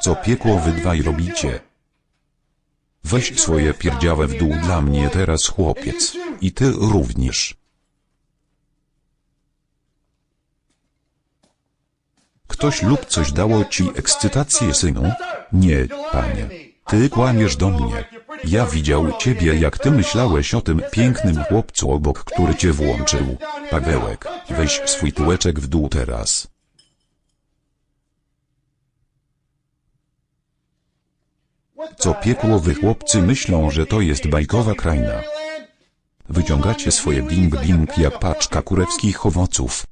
Co piekło wy dwaj robicie? Weź swoje pierdziałe w dół dla mnie teraz chłopiec. I ty również. Ktoś lub coś dało ci ekscytację, synu? Nie, panie. Ty kłamiesz do mnie. Ja widział ciebie jak ty myślałeś o tym pięknym chłopcu obok, który cię włączył. Pawełek, weź swój tyłeczek w dół teraz. Co piekłowy chłopcy myślą, że to jest bajkowa kraina. Wyciągacie swoje bing bing jak paczka kurewskich owoców.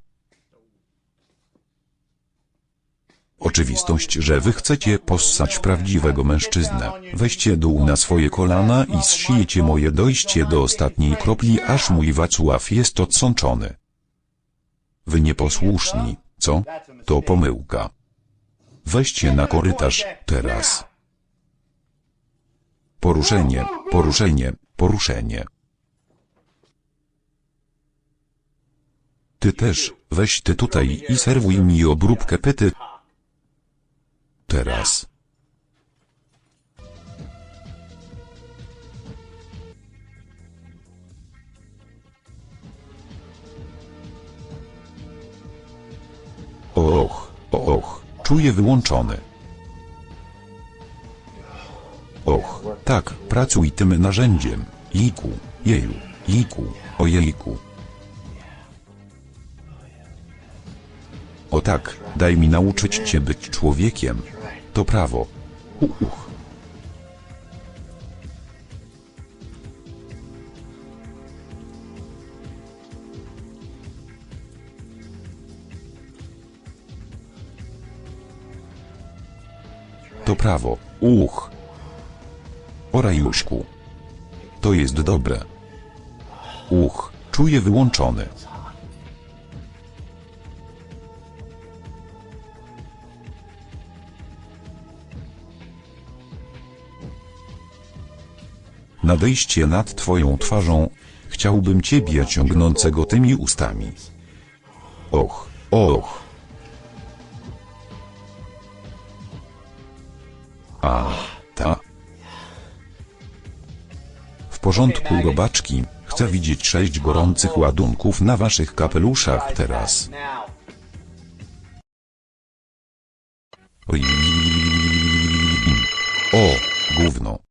Oczywistość, że wy chcecie possać prawdziwego mężczyznę. Weźcie dół na swoje kolana i zsijecie moje dojście do ostatniej kropli, aż mój Wacław jest odsączony. Wy nieposłuszni, co? To pomyłka. Weźcie na korytarz, teraz. Poruszenie, poruszenie, poruszenie. Ty też, weź ty tutaj i serwuj mi obróbkę pyty. Teraz. Och, och, czuję wyłączony. Och, tak, pracuj tym narzędziem. Jejku, jeju, jejku, ojejku. O tak, daj mi nauczyć cię być człowiekiem. To prawo. Uch. To prawo. Uch. O. To jest dobre. Uch, czuję wyłączony. Nadejście nad twoją twarzą. Chciałbym ciebie ciągnącego tymi ustami. Och, och. A, porządku robaczki, chcę widzieć sześć gorących ładunków na waszych kapeluszach teraz. O, gówno.